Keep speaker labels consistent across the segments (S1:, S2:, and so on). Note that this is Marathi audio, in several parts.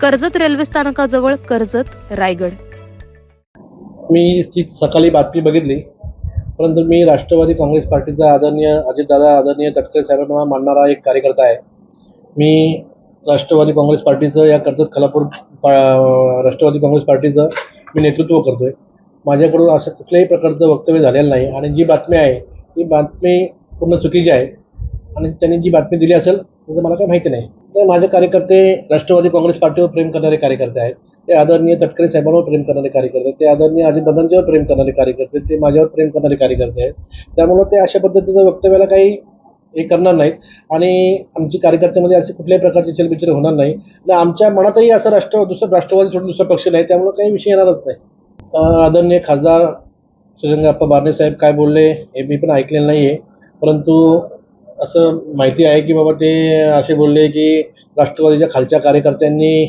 S1: कर्जत रेल्वे स्थानकाजवळ कर्जत रायगड.
S2: मी ती सकाळी बातमी बघितली. परंतु मी राष्ट्रवादी काँग्रेस पार्टीचा आदरणीय अजितदादा आदरणीय तटकरे साहेबांना मानणारा एक कार्यकर्ता आहे. मी राष्ट्रवादी काँग्रेस पार्टीचं या कर्जत खालापूर पा- राष्ट्रवादी काँग्रेस पार्टीचं मी नेतृत्व करतो आहे माझ्याकडून असं कुठल्याही प्रकारचं वक्तव्य झालेलं नाही आणि जी बातमी आहे ती बातमी पूर्ण चुकीची आहे. आणि त्यांनी जी बातमी दिली असेल त्याचं मला काही माहिती नाही. तर माझे कार्यकर्ते राष्ट्रवादी काँग्रेस पार्टीवर प्रेम करणारे कार्यकर्ते आहेत. ते आदरणीय तटकरे साहेबांवर प्रेम करणारे कार्यकर्ते ते आदरणीय अजितदादांच्यावर प्रेम करणारे कार्यकर्ते ते माझ्यावर प्रेम करणारे कार्यकर्ते आहेत. त्यामुळं ते अशा पद्धतीचं वक्तव्याला काही हे करणार नाहीत. आणि आमची कार्यकर्त्यामध्ये असे कुठल्याही प्रकारचे चलबिचल होणार नाही. आणि आमच्या मनातही असं राष्ट्र दुसरं राष्ट्रवादी सोडून दुसरा पक्ष नाही. त्यामुळं काही विषय येणारच नाही. आदरणीय खासदार श्रीरंगाप्पा बारणे साहेब काय बोलले हे मी पण ऐकलेलं नाही आहे परंतु असं माहिती आहे की बाबा ते असे बोलले की राष्ट्रवादीच्या खालच्या कार्यकर्त्यांनी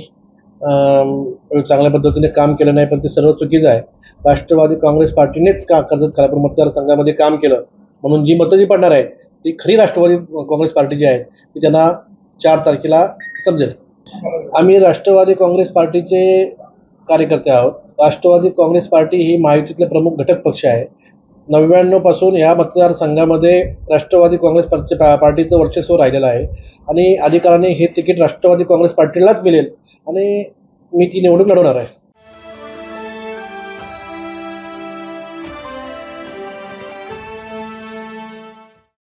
S2: चांगल्या पद्धतीने काम केलं नाही पण ते सर्व चुकीचं आहे. राष्ट्रवादी काँग्रेस पार्टीनेच का कर्जत खालापूर मतदारसंघामध्ये काम केलं? म्हणून जी मतं जी पडणार आहेत ती खरी राष्ट्रवादी काँग्रेस पार्टीची आहे ती त्यांना चार तारखेला समजेल. आम्ही राष्ट्रवादी काँग्रेस पार्टीचे कार्यकर्ते आहोत. राष्ट्रवादी काँग्रेस पार्टी ही महायुतीतले प्रमुख घटक पक्ष आहे. नव्याण्णवपासून ह्या मतदारसंघामध्ये राष्ट्रवादी काँग्रेस पार्टी पार्टीचं वर्चस्व राहिलेलं आहे. आणि अधिकाराने हे तिकीट राष्ट्रवादी काँग्रेस पार्टीलाच मिळेल. आणि मी ती निवडणूक लढवणार आहे.